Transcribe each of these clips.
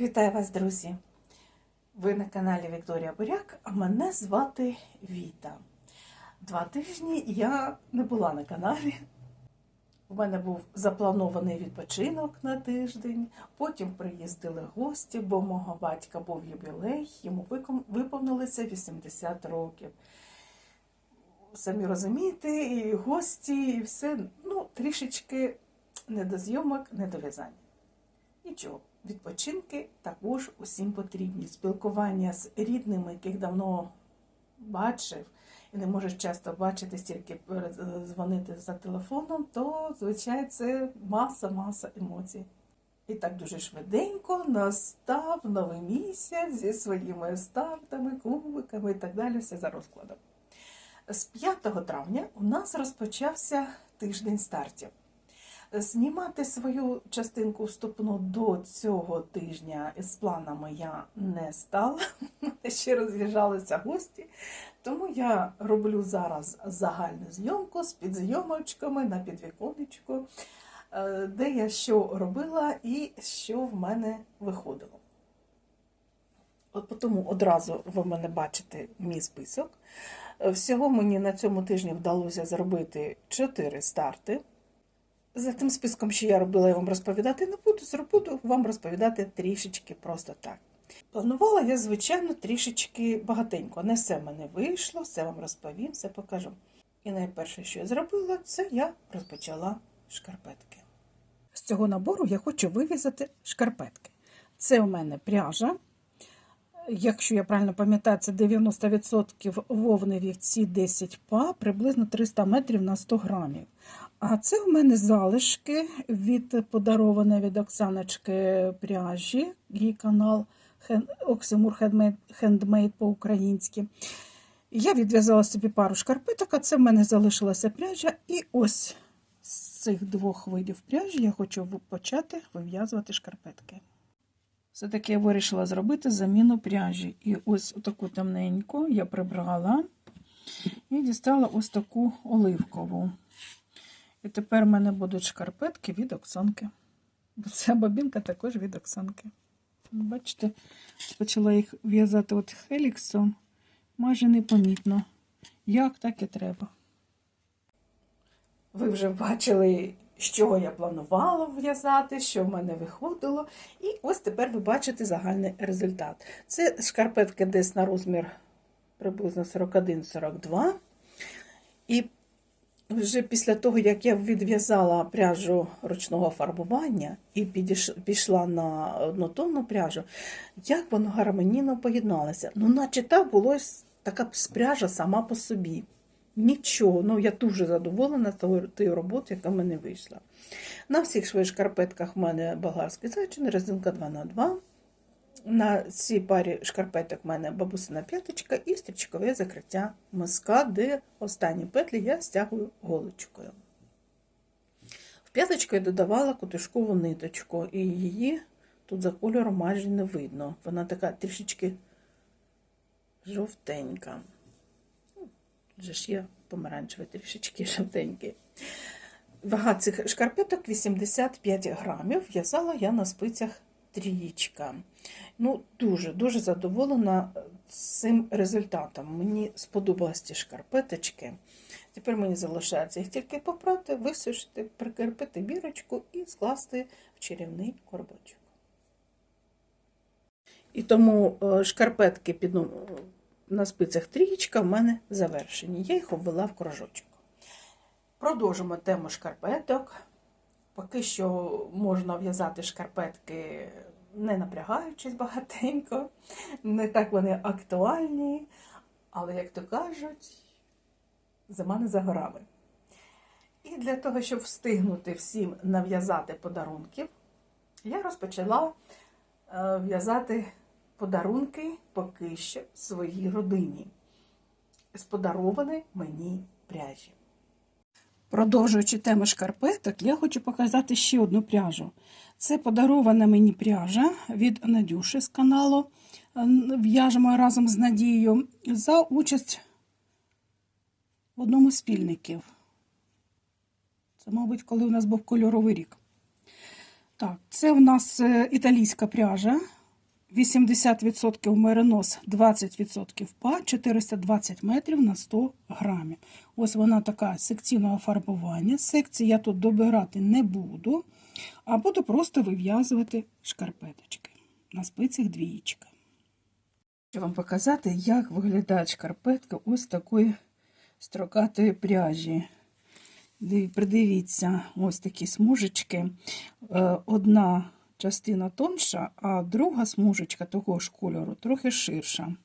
Вітаю вас, друзі! Ви на каналі Вікторія Буряк, а мене звати Віта. Два тижні я не була на каналі. У мене був запланований відпочинок на тиждень. Потім приїздили гості, бо мого батька був юбілей, йому виповнилося 80 років. Самі розумієте, і гості, і все, ну, трішечки не до зйомок, не до в'язання. Нічого, відпочинки також усім потрібні. Спілкування з рідними, яких давно бачив, і не можеш часто бачити, стільки дзвонити за телефоном, то, звичайно, це маса-маса емоцій. І так дуже швиденько настав новий місяць зі своїми стартами, кубиками і так далі, все за розкладом. З 5 травня у нас розпочався тиждень стартів. Знімати свою частинку вступну до цього тижня з планами я не стала. Ще роз'їжджалися гості. Тому я роблю зараз загальну зйомку з підзйомочками на підвіконечку, е, де я що робила і що в мене виходило. От тому одразу ви мене бачите мій список. Всього мені на цьому тижні вдалося зробити 4 старти. За тим списком, що я робила, я вам розповідати не буду, буду вам розповідати трішечки просто так. Планувала я, звичайно, трішечки багатенько. Не все в мене вийшло, все вам розповім, все покажу. І найперше, що я зробила, це я розпочала шкарпетки. З цього набору я хочу вивізати шкарпетки. Це у мене пряжа. Якщо я правильно пам'ятаю, це 90% вовни вівці 10 па, приблизно 300 метрів на 100 грамів. А це у мене залишки від подарованої від Оксаночки пряжі, її канал Оксимур Хендмейд по-українськи. Я відв'язала собі пару шкарпеток, а це в мене залишилася пряжа. І ось з цих двох видів пряжі я хочу почати вив'язувати шкарпетки. Все-таки я вирішила зробити заміну пряжі. І ось таку темненьку я прибрала і дістала ось таку оливкову. І тепер в мене будуть шкарпетки від Оксанки. Бо ця бабінка також від Оксанки. Бачите, почала їх в'язати от хеліксом, майже непомітно. Як так і треба. Ви вже бачили, що я планувала в'язати, що в мене виходило. І ось тепер ви бачите загальний результат. Це шкарпетки десь на розмір приблизно 41-42. І вже після того, як я відв'язала пряжу ручного фарбування і пішла на однотонну пряжу, як воно гармонійно поєдналося. Ну, наче так було така пряжа сама по собі. Нічого, ну я дуже задоволена тією роботою, яка в мене вийшла. На всіх своїх шкарпетках в мене болгарський зайчин, резинка 2х2. На цій парі шкарпеток в мене бабусина п'яточка і стрічкове закриття миска, де останні петлі я стягую голочкою. В п'яточку я додавала кутишкову ниточку, і її тут за кольором майже не видно. Вона така трішечки жовтенька. Вже ж є помаранчевий трішечки жовтенький. Вага цих шкарпеток 85 грамів. В'язала я на спицях трієчка. Ну, Дуже-дуже задоволена цим результатом. Мені сподобались ці шкарпеточки. Тепер мені залишається їх тільки попрати, висушити, прикріпити бірочку і скласти в чарівний коробочок. І тому шкарпетки під на спицях трієчка в мене завершені. Я їх обвела в кружочок. Продовжимо тему шкарпеток. Поки що можна в'язати шкарпетки, не напрягаючись багатенько, не так вони актуальні, але, як то кажуть, зима не за горами. І для того, щоб встигнути всім нав'язати подарунків, я розпочала в'язати подарунки поки що своїй родині. З подарованої мені пряжі. Продовжуючи тему шкарпеток, я хочу показати ще одну пряжу. Це подарована мені пряжа від Надюші з каналу В'яжемо разом з Надією за участь в одному з спільників. Це, мабуть, коли у нас був кольоровий рік. Так, це у нас е, італійська пряжа. 80% меринос, 20% па, 420 метрів на 100 грамів. Ось вона така секційного фарбування. Секції я тут добирати не буду, а буду просто вив'язувати шкарпеточки на спицях двієчка. Хочу вам показати, як виглядає шкарпетка ось такої строкатої пряжі. Придивіться, ось такі смужечки. Е, Одна частина тонша, а друга смужечка того ж кольору трохи ширша.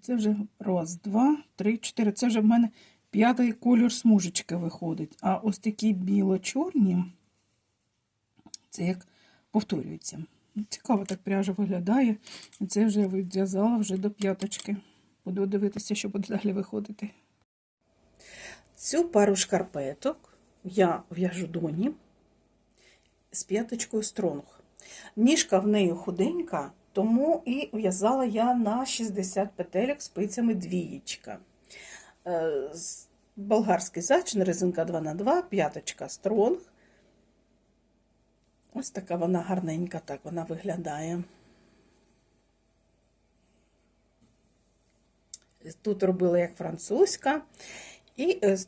Це вже раз, два, три, чотири. Це вже в мене п'ятий кольор смужечки виходить. А ось такі біло-чорні, це як повторюється. Цікаво так пряжа виглядає. Це вже я відв'язала вже до п'яточки. Буду дивитися, що буде далі виходити. Цю пару шкарпеток я в'яжу доні п'яточкою стронг. Ніжка в неї худенька, тому і в'язала я на 60 петелек спицями двієчка. Е, Болгарський зачин, резинка 2х2, п'яточка стронг. Ось така вона гарненька, так вона виглядає. Тут робила як французька. І е,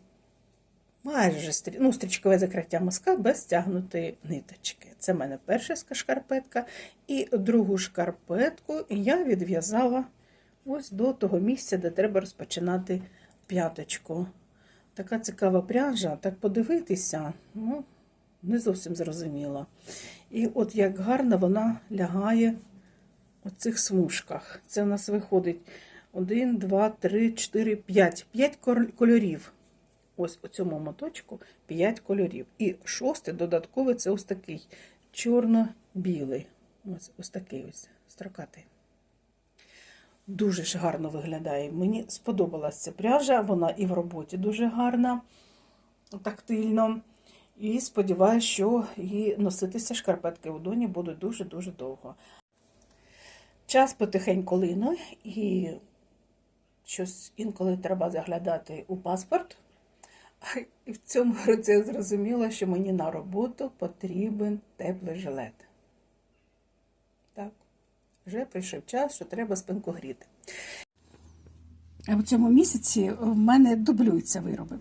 майже ну, стрічкове закриття мазка без стягнутої ниточки. Це в мене перша шкарпетка. І другу шкарпетку я відв'язала ось до того місця, де треба розпочинати п'яточку. Така цікава пряжа, так подивитися, ну, не зовсім зрозуміло. І от як гарно вона лягає у цих смужках. Це у нас виходить 1, 2, 3, 4, 5. 5 кольорів. Ось у цьому моточку 5 кольорів. І шостий додатковий це ось такий чорно-білий. Ось, ось такий ось строкатий. Дуже ж гарно виглядає. Мені сподобалася ця пряжа, вона і в роботі дуже гарна, тактильно. І сподіваюся, що і носитися шкарпетки у доні будуть дуже-дуже довго. Час потихеньку лине, і щось інколи треба заглядати у паспорт. І в цьому році я зрозуміла, що мені на роботу потрібен теплий жилет. Так, вже прийшов час, що треба спинку гріти. А в цьому місяці в мене дублюються вироби.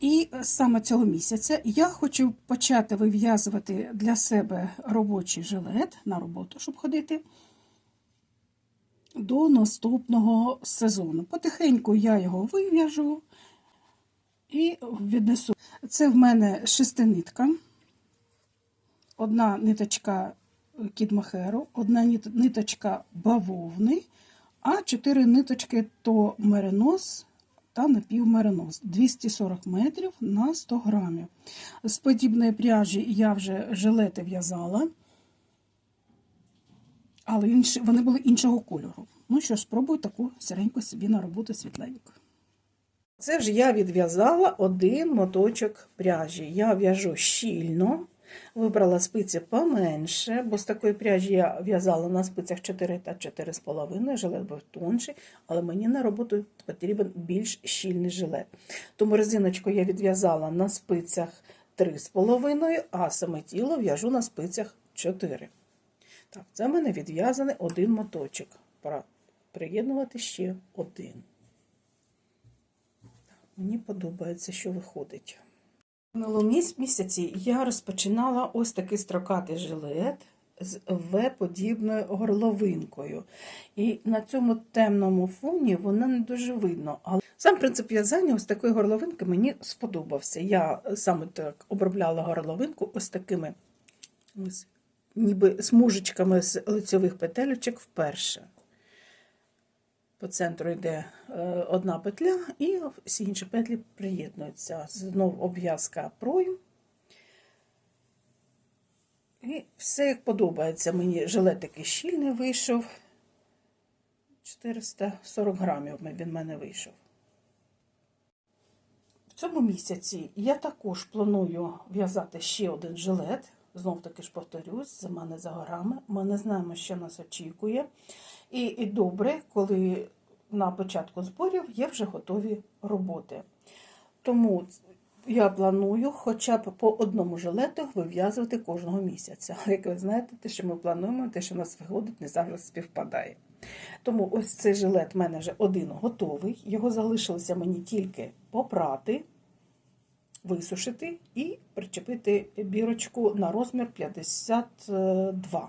І саме цього місяця я хочу почати вив'язувати для себе робочий жилет на роботу, щоб ходити до наступного сезону. Потихеньку я його вив'яжу і віднесу. Це в мене шестинитка, одна ниточка кідмахеру, одна ниточка бавовни, а чотири ниточки то меринос та напівмеринос. 240 метрів на 100 грамів. З подібної пряжі я вже жилети в'язала, але вони були іншого кольору. Ну що ж, спробую таку сіреньку собі на роботу світленьку. Це вже я відв'язала один моточок пряжі. Я в'яжу щільно, вибрала спиці поменше, бо з такої пряжі я в'язала на спицях 4 та 4,5, жилет був тонший, але мені на роботу потрібен більш щільний жилет. Тому резиночку я відв'язала на спицях 3,5, а саме тіло в'яжу на спицях 4. Так, це в мене відв'язаний один моточок. Пора приєднувати ще один. Мені подобається, що виходить. В минулому міс- місяці я розпочинала ось такий строкатий жилет з В-подібною горловинкою. І на цьому темному фоні вона не дуже видно. Але сам принцип в'язання ось такої горловинки мені сподобався. Я саме так обробляла горловинку ось такими ось, ніби смужечками з лицьових петелечок вперше. По центру йде е, одна петля, і всі інші петлі приєднуються. Знову обв'язка пройм. І все як подобається. Мені жилет такий щільний вийшов. 440 грамів він в мене вийшов. В цьому місяці я також планую в'язати ще один жилет. Знов таки ж повторюсь, зима не за горами. Ми не знаємо, що нас очікує. І, і добре, коли на початку зборів є вже готові роботи. Тому я планую хоча б по одному жилету вив'язувати кожного місяця. Як ви знаєте, те, що ми плануємо, те, що в нас виходить, не завжди співпадає. Тому ось цей жилет в мене вже один готовий. Його залишилося мені тільки попрати, висушити і причепити бірочку на розмір 52.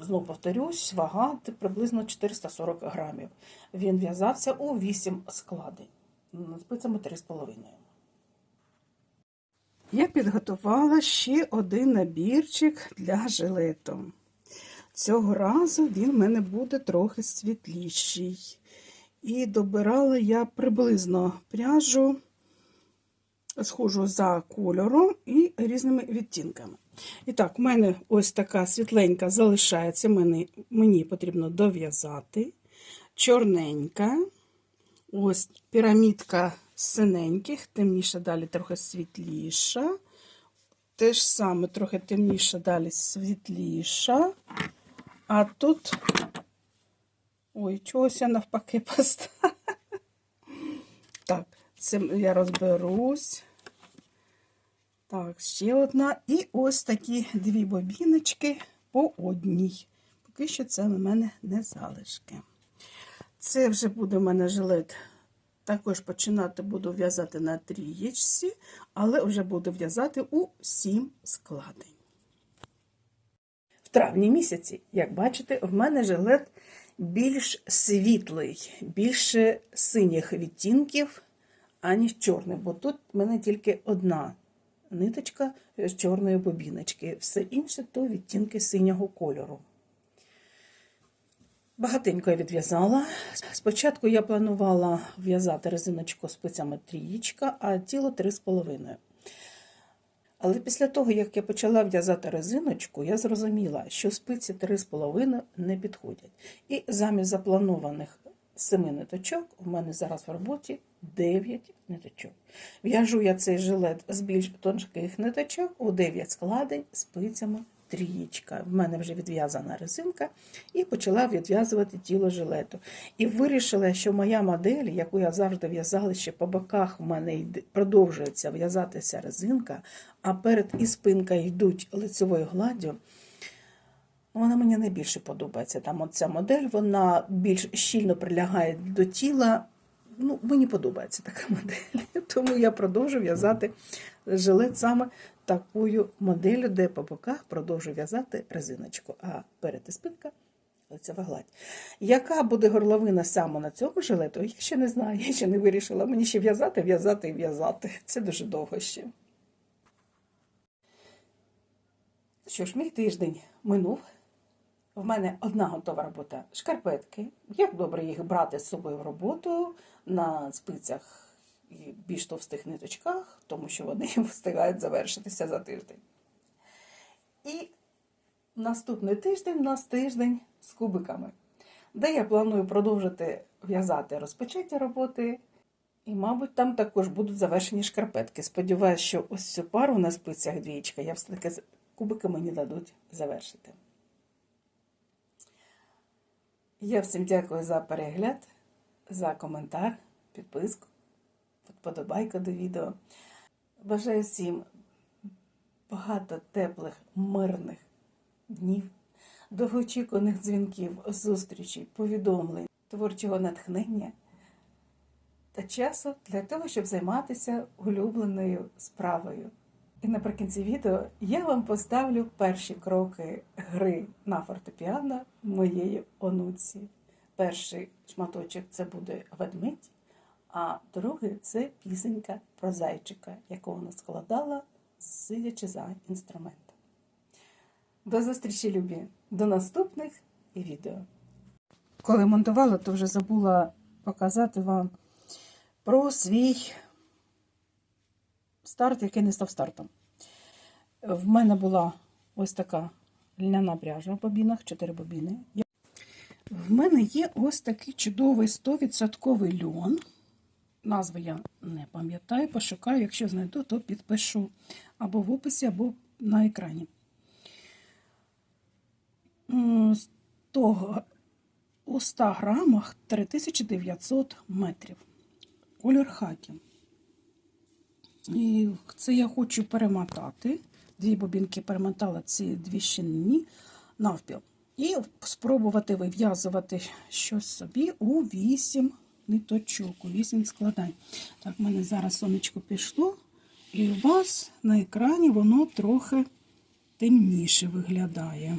Знову повторюсь, вага приблизно 440 грамів. Він в'язався у 8 складень, спицями 3,5. Я підготувала ще один набірчик для жилету. Цього разу він в мене буде трохи світліший. І добирала я приблизно пряжу, схожу за кольором і різними відтінками. І так, у мене ось така світленька залишається, мені, мені потрібно дов'язати. Чорненька, ось пірамідка синеньких, темніша, далі трохи світліша. Те ж саме, трохи темніша, далі світліша. А тут. Ой, чогось я навпаки поставила. Так, це я розберусь. Так, ще одна. І ось такі дві бобіночки по одній. Поки що це в мене не залишки. Це вже буде в мене жилет. Також починати буду в'язати на трієчці, але вже буду в'язати у сім складень. В травні місяці, як бачите, в мене жилет більш світлий, більше синіх відтінків, аніж чорний, бо тут в мене тільки одна ниточка з чорної бобіночки. Все інше то відтінки синього кольору. Багатенько я відв'язала. Спочатку я планувала в'язати резиночку спицями трієчка, а тіло 3,5. Але після того, як я почала в'язати резиночку, я зрозуміла, що спиці 3,5 не підходять. І замість запланованих 7 ниточок, у мене зараз в роботі 9 ниточок. В'яжу я цей жилет з більш тонких ниточок у 9 складень спицями трієчка. В мене вже відв'язана резинка, і почала відв'язувати тіло жилету. І вирішила, що моя модель, яку я завжди в'язала ще по боках, в мене продовжується в'язатися резинка, а перед і спинка йдуть лицевою гладдю. Вона мені найбільше подобається. Там оця модель, вона більш щільно прилягає до тіла. Ну, мені подобається така модель. Тому я продовжу в'язати жилет саме такою моделлю, де по боках продовжу в'язати резиночку, а перед і спинка лицева гладь. Яка буде горловина саме на цьому жилету, я ще не знаю, я ще не вирішила. Мені ще в'язати, в'язати і в'язати. Це дуже довго ще. Що ж, мій тиждень минув. В мене одна готова робота шкарпетки. Як добре їх брати з собою в роботу на спицях і більш товстих ниточках, тому що вони встигають завершитися за тиждень. І наступний тиждень у нас тиждень з кубиками, де я планую продовжити в'язати розпочаття роботи. І, мабуть, там також будуть завершені шкарпетки. Сподіваюся, що ось цю пару на спицях двічка я все-таки кубики мені дадуть завершити. Я всім дякую за перегляд, за коментар, підписку, вподобайку до відео. Бажаю всім багато теплих, мирних днів, довгоочікуваних дзвінків, зустрічей, повідомлень, творчого натхнення та часу для того, щоб займатися улюбленою справою. І наприкінці відео я вам поставлю перші кроки гри на фортепіано моєї онуці. Перший шматочок це буде ведмідь, а другий це пісенька про зайчика, яку вона складала, сидячи за інструментом. До зустрічі, любі! До наступних відео. Коли монтувала, то вже забула показати вам про свій старт, який не став стартом. В мене була ось така льняна пряжа в бобінах, 4 бобіни. В мене є ось такий чудовий 100% льон. Назви я не пам'ятаю, пошукаю, якщо знайду, то підпишу або в описі, або на екрані. З того у 100 грамах 3900 метрів. Колір хакі. І це я хочу перемотати. Дві бобінки перемотала ці дві щільні навпіл. І спробувати вив'язувати щось собі у вісім ниточок, у вісім складань. Так, в мене зараз сонечко пішло, і у вас на екрані воно трохи темніше виглядає.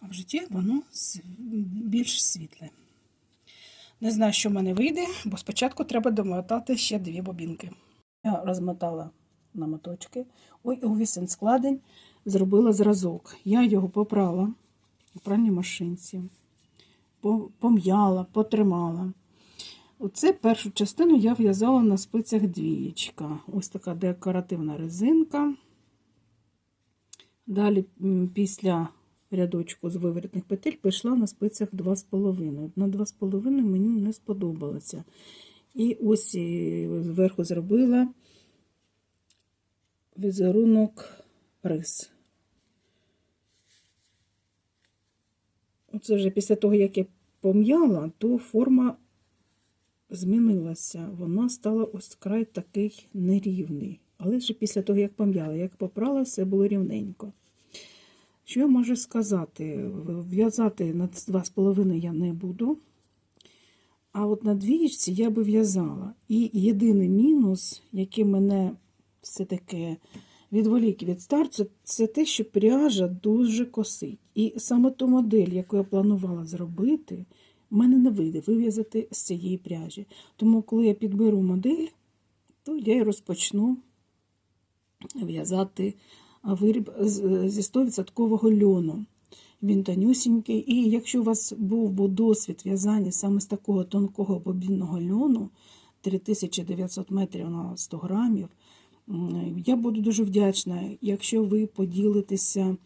А в житті воно більш світле. Не знаю, що в мене вийде, бо спочатку треба домотати ще дві бобінки. Я розмотала на моточки. Ой, у вісім складень зробила зразок. Я його попрала у пральній машинці, пом'яла, потримала. Оце першу частину я в'язала на спицях двієчка. Ось така декоративна резинка. Далі, після рядочку з виворітних петель, пішла на спицях 2,5. На 2,5 мені не сподобалося. І ось зверху зробила візерунок рис. Оце вже після того, як я пом'яла, то форма змінилася. Вона стала ось край такий нерівний. Але ж після того, як пом'яла, як попрала, все було рівненько. Що я можу сказати? В'язати на 2,5 я не буду. А от на двієчці я би в'язала. І єдиний мінус, який мене все-таки відволік від старту, це те, що пряжа дуже косить. І саме ту модель, яку я планувала зробити, в мене не вийде вив'язати з цієї пряжі. Тому, коли я підберу модель, то я і розпочну в'язати виріб зі 100% льону. Він тонюсінький. І якщо у вас був би досвід в'язання саме з такого тонкого бобінного льону, 3900 метрів на 100 грамів, я буду дуже вдячна, якщо ви поділитеся,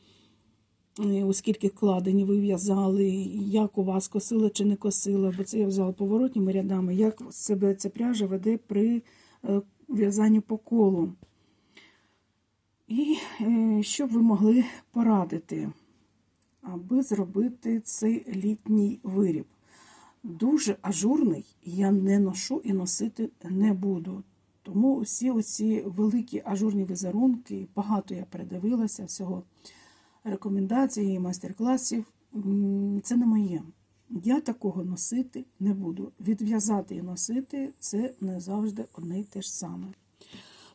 е, у вкладень ви в'язали, як у вас косила чи не косила, бо це я взяла поворотніми рядами, як себе ця пряжа веде при е, в'язанні по колу. І е, що б ви могли порадити, аби зробити цей літній виріб? Дуже ажурний я не ношу і носити не буду. Тому всі оці великі ажурні візерунки, багато я передивилася всього рекомендацій і майстер-класів. Це не моє. Я такого носити не буду. Відв'язати і носити це не завжди одне й те ж саме.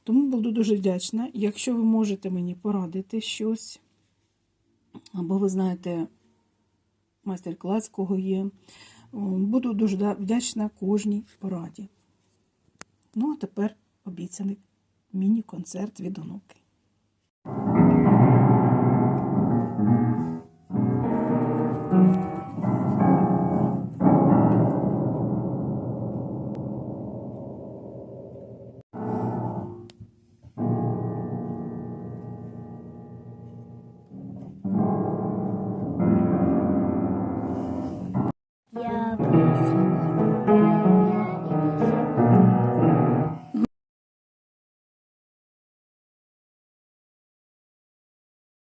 Тому буду дуже вдячна, якщо ви можете мені порадити щось, або ви знаєте майстер-клас, кого є. Буду дуже вдячна кожній пораді. Ну, а тепер обіцяний міні-концерт від онуки.